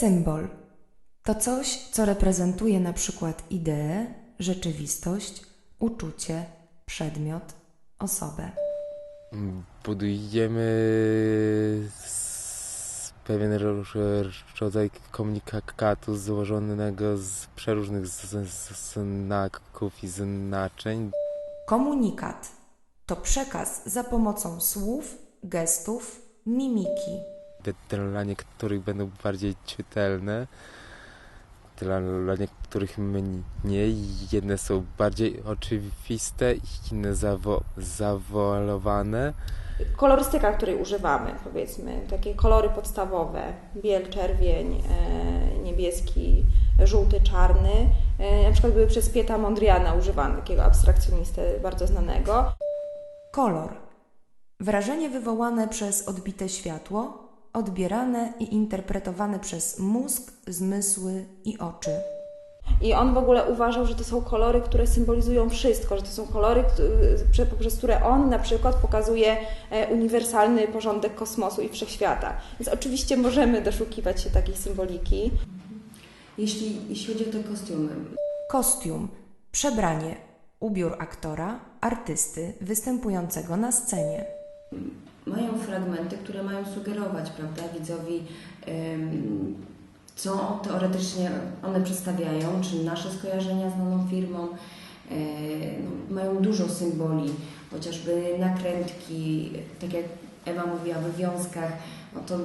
Symbol to coś, co reprezentuje na przykład ideę, rzeczywistość, uczucie, przedmiot, osobę. Budujemy pewien ro- rodzaj komunikatu złożonego z przeróżnych znaków i znaczeń. Komunikat to przekaz za pomocą słów, gestów, mimiki. Dla niektórych będą bardziej czytelne, dla, dla niektórych mniej. Jedne są bardziej oczywiste, inne zawo, zawoalowane. Kolorystyka, której używamy, powiedzmy, takie kolory podstawowe, biel, czerwień, e, niebieski, żółty, czarny, e, na przykład były przez Pieta Mondriana używane, takiego abstrakcjonistę bardzo znanego. Kolor wrażenie wywołane przez odbite światło, odbierane i interpretowane przez mózg, zmysły i oczy. I on w ogóle uważał, że to są kolory, które symbolizują wszystko, że to są kolory, poprzez które on na przykład pokazuje e, uniwersalny porządek kosmosu i wszechświata. Więc oczywiście możemy doszukiwać się takiej symboliki. Jeśli, jeśli chodzi o te kostiumy, Kostium, przebranie, ubiór aktora, artysty występującego na scenie. Mają fragmenty, które mają sugerować prawda, widzowi, co teoretycznie one przedstawiają, czy nasze skojarzenia z daną firmą. E, no, mają dużo symboli, chociażby nakrętki, tak jak Ewa mówiła, w wiązkach, no to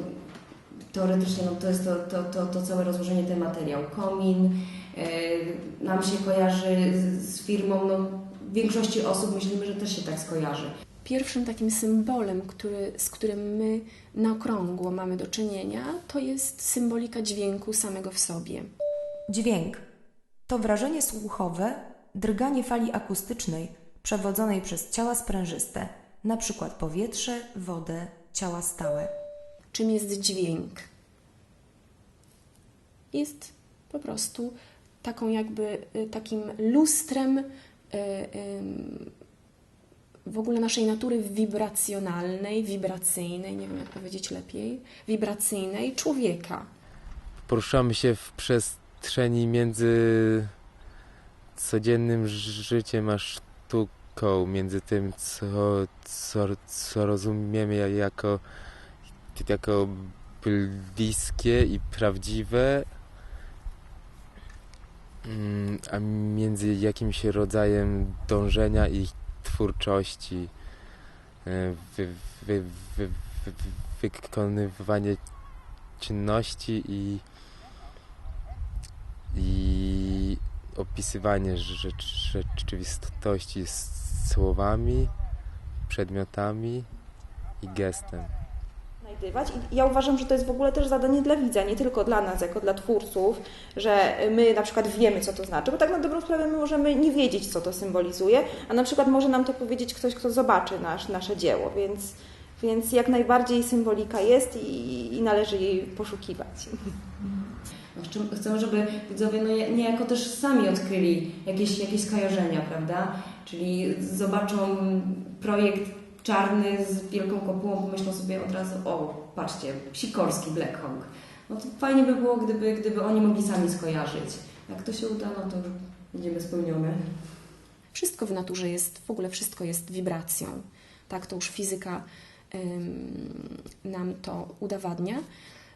teoretycznie no to jest to, to, to, to całe rozłożenie, ten materiał. Komin e, nam się kojarzy z, firmą, no, większości osób myślimy, że też się tak skojarzy. Pierwszym takim symbolem, który, z którym my na okrągło mamy do czynienia, to jest symbolika dźwięku samego w sobie. Dźwięk to wrażenie słuchowe, drganie fali akustycznej przewodzonej przez ciała sprężyste, na przykład powietrze, wodę, ciała stałe. Czym jest dźwięk? Jest po prostu taką jakby y, takim lustrem y, w ogóle naszej natury wibracjonalnej, wibracyjnej, nie wiem jak powiedzieć lepiej, wibracyjnej człowieka. Poruszamy się w przestrzeni między codziennym życiem a sztuką, między tym, co, co, co rozumiemy ja- jako, jako bliskie i prawdziwe, mm, a między jakimś rodzajem dążenia i twórczości, e, wy, wy, wy, wy, wykonywanie czynności i, i opisywanie rzecz, rzeczywistości słowami, przedmiotami i gestem. I ja uważam, że to jest w ogóle też zadanie dla widza, nie tylko dla nas, jako dla twórców, że my na przykład wiemy, co to znaczy, bo tak na dobrą sprawę my możemy nie wiedzieć, co to symbolizuje, a na przykład może nam to powiedzieć ktoś, kto zobaczy nasz, nasze dzieło, więc, więc jak najbardziej symbolika jest i, i należy jej poszukiwać. Chcemy, żeby widzowie no, nie- niejako też sami odkryli jakieś, jakieś skojarzenia, prawda? Czyli zobaczą projekt czarny z wielką kopułą, pomyślą sobie od razu, o, patrzcie, Sikorski, Black Hawk. No to fajnie by było, gdyby, gdyby oni mogli sami skojarzyć. Jak to się uda, no to będziemy spełnione. Wszystko w naturze jest, w ogóle wszystko jest wibracją. Tak, to już fizyka ym, nam to udowadnia.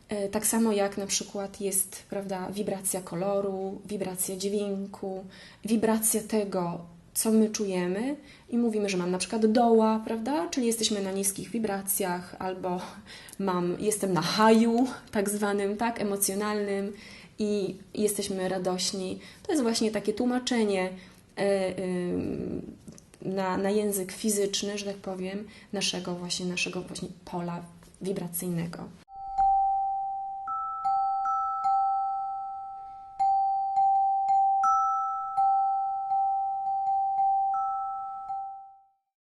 E, Tak samo jak na przykład jest prawda, wibracja koloru, wibracja dźwięku, wibracja tego, co my czujemy i mówimy, że mam na przykład doła, prawda? Czyli jesteśmy na niskich wibracjach, albo mam, jestem na haju, tak zwanym, tak, emocjonalnym i jesteśmy radośni. To jest właśnie takie tłumaczenie e, ym, na, na język fizyczny, że tak powiem, naszego właśnie, naszego właśnie pola wibracyjnego.